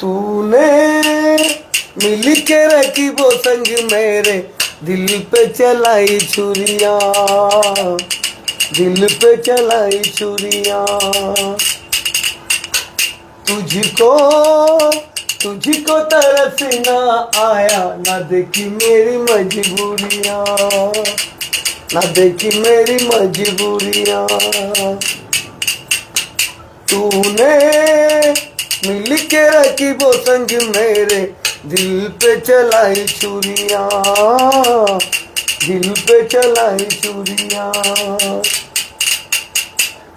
तूने मिल के रखी वो संग मेरे। दिल पे चलाई छुरिया, दिल पे चलाई छुरिया। तुझको तुझको तरस ना आया, ना देखी मेरी मजबूरियाँ, ना देखी मेरी मजबूरियाँ। तूने मिल के रखी वो संग मेरे। दिल पे चलाई छुरिया, दिल पे चलाई छुरिया।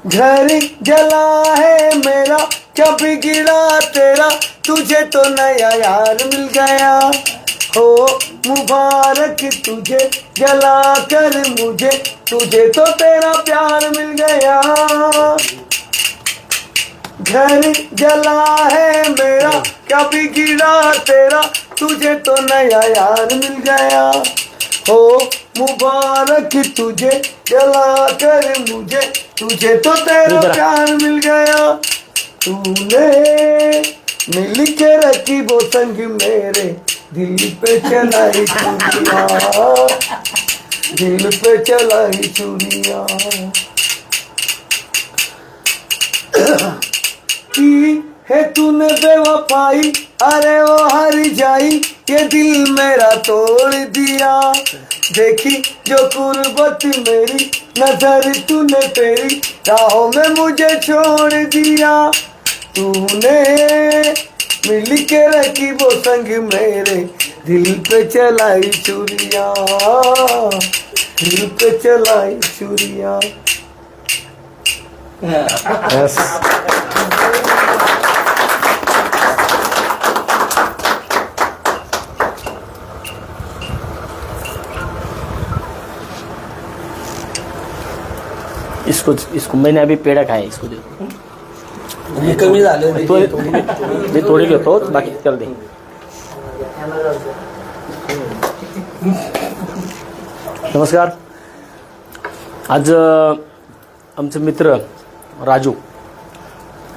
घर जला है मेरा क्या बिगड़ा तेरा, तुझे तो नया यार मिल गया। हो मुबारक तुझे, जला कर मुझे, तुझे तो तेरा प्यार मिल गया। घर जला है मेरा। क्या बिगड़ा तेरा तुझे तो नया यार मिल गया। हो मुबारक तुझे जला कर मुझे तुझे तो तेरा प्यार मिल गया। तूने मिल के रखी वो संग मेरे। दिल पे चलाई चुरिया दिल पे चलाई चुरिया की है तूने बेवफाई? अरे वो हर जाई ये दिल मेरा तोड़ दिया। देखी जो कुर्बत मेरी नज़र तूने तेरी राहों में मुझे छोड़ दिया। तूने मिल के रखी वो संग मेरे दिल पे चलाई चुरिया। दिल पे चलाई चुरिया। यस इसको इसको मैंने अभी पेड़ा खाया इसको दे। हे कमी झालं मी थोडी घेतो बाकी त्याला दे। नमस्कार। आज आमचे मित्र राजू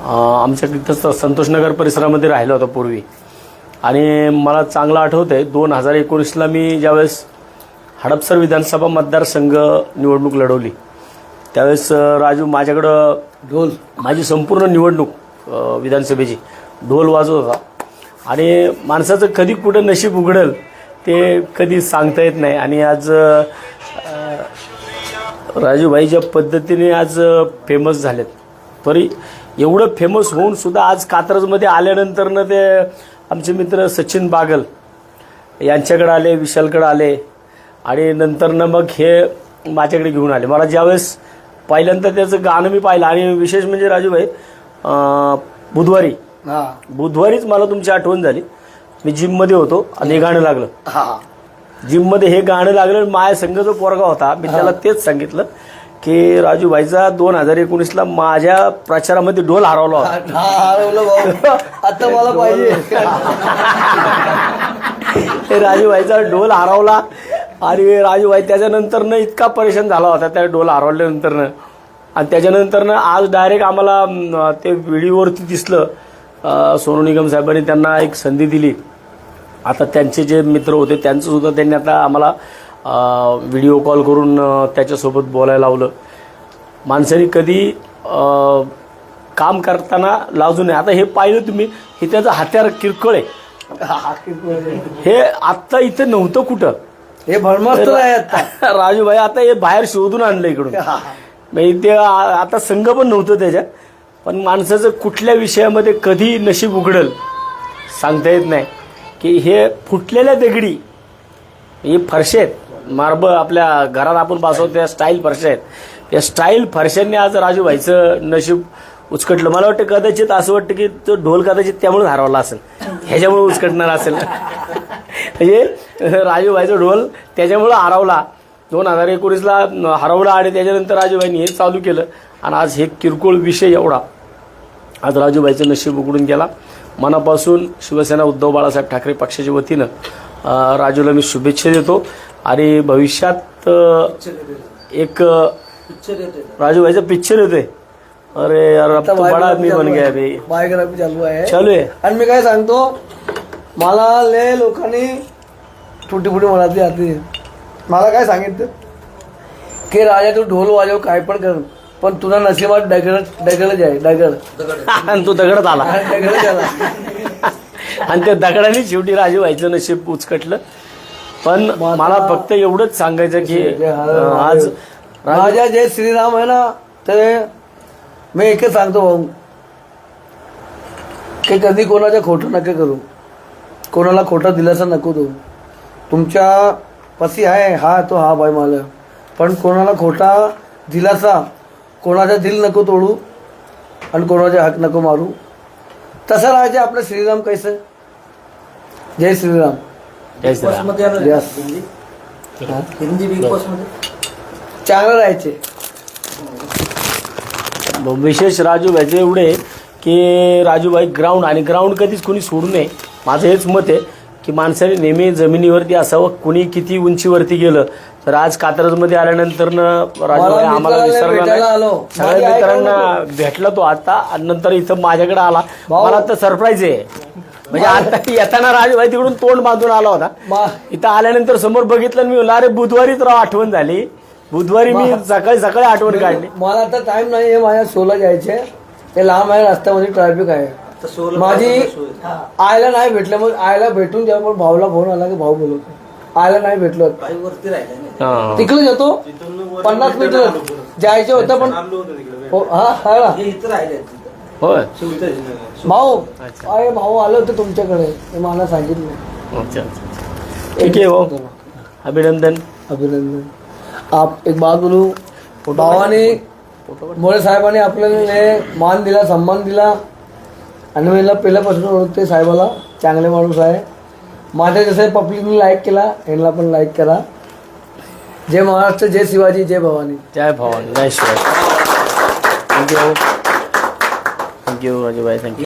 आमच्या तिथं संतोषनगर परिसरामध्ये राहिला होता पूर्वी. आणि मला चांगलं आठवतं आहे दोन हजार एकोणीसला मी ज्यावेळेस हडपसर विधानसभा मतदारसंघ निवडणूक लढवली. त्यावेळेस राजू माझ्याकडं ढोल. माझी संपूर्ण निवडणूक विधानसभेची. ढोल वाजवत होता. आणि माणसाचं कधी कुठं नशीब उघडेल ते कधी सांगता येत नाही. आणि आज राजूभाई ज्या पद्धतीने आज फेमस झालेत. तरी एवढं फेमस होऊन सुद्धा आज कात्रजमध्ये आल्यानंतरनं ते आमचे मित्र सचिन बागल यांच्याकडे आले विशालकडे आले. आणि नंतरनं मग हे माझ्याकडे घेऊन आले. मला ज्यावेळेस पहिल्यांदा त्याचं गाणं मी पाहिलं. आणि विशेष म्हणजे राजूभाई बुधवारी. हा. बुधवारीच मला तुमची आठवण झाली. मी जिममध्ये होतो आणि हे गाणं लागलं. हा. जिममध्ये हे गाणं लागलं माझ्या संघ जो पोरगा होता. मी त्याला तेच सांगितलं की राजूभाईचा दोन हजार एकोणीसला माझ्या प्रचारामध्ये ढोल हरवला होता. हा हरवलं भाऊ. आता मला पाहिजे. ते राजूभाईचा ढोल हरवला. आणि राजूभाई त्याच्यानंतरनं इतका परेशान झाला होता त्या ढोल हरवल्यानंतरनं. आणि त्याच्यानंतरनं आज डायरेक्ट आम्हाला ते व्हिडिओवरती दिसलं. सोनू निगम साहेबांनी त्यांना एक संधी दिली. आता त्यांचे जे मित्र होते त्यांचं सुद्धा त्यांनी आता आम्हाला व्हिडिओ कॉल करून त्याच्यासोबत बोलायला लावलं. माणसाने कधी काम करताना लाजू नये. आता हे पाहिलं तुम्ही हे त्याचं हत्यार किरकोळ आहे. हे आत्ता इथं नव्हतं कुठं. हे भरमस्त आहे आता. राजूभाई आता हे बाहेर शोधून आणलं इकडून. म्हणजे ते आ- आता संघ पण नव्हतं त्याच्यात. पण माणसाचं कुठल्या विषयामध्ये कधी नशीब उघडल सांगता येत नाही. की हे फुटलेल्या दगडी हे फरशे आहेत. मार्ब आपल्या घरात आपण बसवतो त्या स्टाईल फरशा आहेत. त्या स्टाईल फरशांनी आज राजूभाईचं नशीब उचकटलं. मला वाटतं कदाचित असं वाटतं की तो ढोल कदाचित त्यामुळे हरवला असेल. ह्याच्यामुळे उचकटणार असेल. म्हणजे राजूभाईचा ढोल त्याच्यामुळं हरवला. दोन हजार एकोणीसला हरवला आणि त्याच्यानंतर राजूभाईनी हे चालू केलं. आणि आज हे किरकोळ विषय एवढा. आज राजूभाईचं नशीब उघडून गेला. मनापासून शिवसेना उद्धव बाळासाहेब ठाकरे पक्षाच्या वतीनं राजूला मी शुभेच्छा देतो. आणि भविष्यात एक अं, राजूभाईचं पिक्चर येतोय. अरे बड़ा आदमी बन गया बायोग्राफी चालू आहे. चालू आहे. आणि मी काय सांगतो मला लय लोकांनी तुटी फुटी म्हणाली आधी मला काय सांगितलं? की राजा तू ढोल वाजव काय पण कर. पण तुला नशिबात डगळ डगळच आहे डगळ आणि तो दगडात आला. डगळच आला. आणि त्या दगडाने शेवटी राजू व्हायचं नशीब उचकटलं. पण मला फक्त एवढंच सांगायचं की आज राजा जे श्रीराम आहे ना ते मी एकच सांगतो भाऊ. की कधी कोणाच्या खोटं नका करू. कोणाला खोटा दिलासा नको देऊ. तुमच्या पसी आहे हा तो हा बाई मला पण कोणाला खोटा दिलासा कोणाचा दिल नको तोडू आणि कोणाचे हात नको मारू. तसं राहायचे आपलं श्रीराम कैसे? जय श्रीराम. जय श्रीराम. चांगलं राहायचे. विशेष राजू व्हायचे एवढे की राजूभाई ग्राउंड आणि ग्राउंड कधीच कोणी सोडू नये. माझं हेच मत आहे की माणसाने नेहमी जमिनीवरती असावं. कुणी किती उंचीवरती गेलं तर आज कात्रजमध्ये आल्यानंतर राजूभाई आम्हाला विसरला. सगळ्या मित्रांना भेटला तो आता आणि नंतर इथं माझ्याकडे आला. मला तर सरप्राईज आहे. म्हणजे आता येताना राजूभाई तिकडून तोंड बांधून आला होता. इथं आल्यानंतर समोर बघितलं मी अरे बुधवारीच राव आठवण झाली. बुधवारी मी सकाळी सकाळी आठवण काढली. मला आता टाइम नाही आहे माझ्या शोला जायचे ते लांब आहे रस्त्यामध्ये ट्रॅफिक आहे. माझी आयला नाही भेटलं मग आयला भेटून जेव्हा पण भाऊला फोन आला की भाऊ बोलवतो. आयला नाही भेटलो. हा. तिकडे जातो. पन्नास मीटर जायचं होतं पण हो, हा हा. ना. होय. भाऊ अरे भाऊ आलं होतं तुमच्याकडे. ते मला सांगितलं. अच्छा अच्छा. ठीक आहे हो अभिनंदन. अभिनंदन. आप एक बात बोलू? भावाने मोरे साहेबांनी आपल्याला हे मान दिला सन्मान दिला. आणि मला पहिल्यापासून ओळखते साहेबाला चांगले माणूस आहे. माझ्या जसं पब्लिकने लाईक केला यांना पण लाईक करा. जय महाराष्ट्र जय शिवाजी जय भवानी. जय भवानी जय Shivaji. Thank you thank you Rajubhai. Thank you